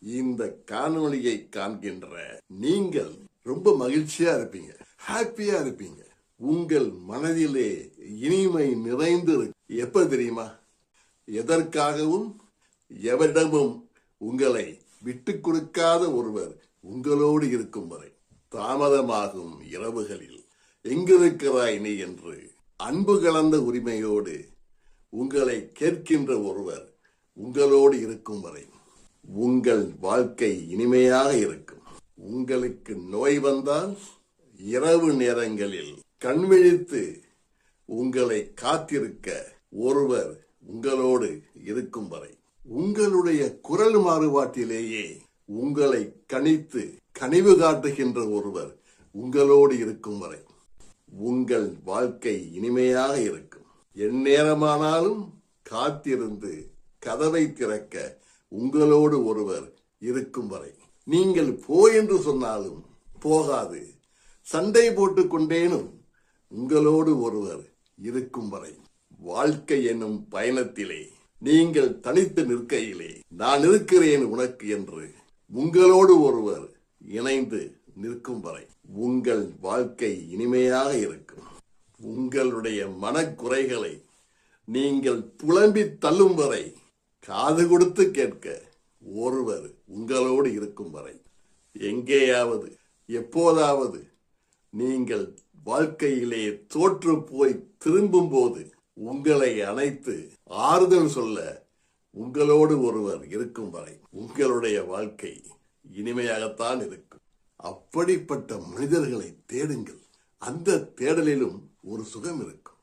இந்த காணொளியை காண்கின்ற நீங்கள் ரொம்ப மகிழ்ச்சியா இருப்பீங்க ஹாப்பியா இருப்பீங்க. உங்கள் மனதிலே இனிமை நிறைந்து எப்ப தெரியுமா? எதற்காகவும் எவரிடமும் உங்களை விட்டு கொடுக்காத ஒருவர் உங்களோடு இருக்கும் வரை தாமதமாகும் இரவுகளில். எங்கிருக்கிறாய் நீ என்று அன்பு கலந்த உரிமையோடு உங்களை கேட்கின்ற ஒருவர் உங்களோடு இருக்கும் வரை. உங்கள் வாழ்க்கை இனிமையாக இருக்கும். உங்களுக்கு நோய் வந்தால் இரவு நேரங்களில் கண்விழித்து உங்களை காத்திருக்க ஒருவர் உங்களோடு இருக்கும் வரை. உங்களுடைய குரல் மாறுபாட்டிலேயே உங்களை கணித்து கனிவு காட்டுகின்ற ஒருவர் உங்களோடு இருக்கும் வரை. உங்கள் வாழ்க்கை இனிமையாக இருக்கும். எந்நேரமானாலும் காத்திருந்து கதவை திறக்க உங்களோடு ஒருவர் இருக்கும் வரை. நீங்கள் போ என்று சொன்னாலும் போகாது. சண்டை போட்டு கொண்டேனும் உங்களோடு ஒருவர் இருக்கும் வரை. வாழ்க்கை என்னும் பயணத்திலே நீங்கள் தனித்து நிற்கையிலே நான் இருக்கிறேன் உனக்கு என்று உங்களோடு ஒருவர் இணைந்து நிற்கும் வரை. உங்கள் வாழ்க்கை இனிமையாக இருக்கும். உங்களுடைய மனக்குறைகளை நீங்கள் புலம்பி தள்ளும் வரை காது கொடுத்து கேட்க ஒருவர் உங்களோடு இருக்கும் வரை எங்கேயாவது எப்போதாவது நீங்கள் வாழ்க்கையிலே தோற்று போய் திரும்பும் போது உங்களை அணைத்து ஆறுதல் சொல்ல உங்களோடு ஒருவர் இருக்கும் வரை உங்களுடைய வாழ்க்கை இனிமையாகத்தான் இருக்கும். அப்படிப்பட்ட மனிதர்களை தேடுங்கள். அந்த தேடலிலும் ஒரு சுகம் இருக்கும்.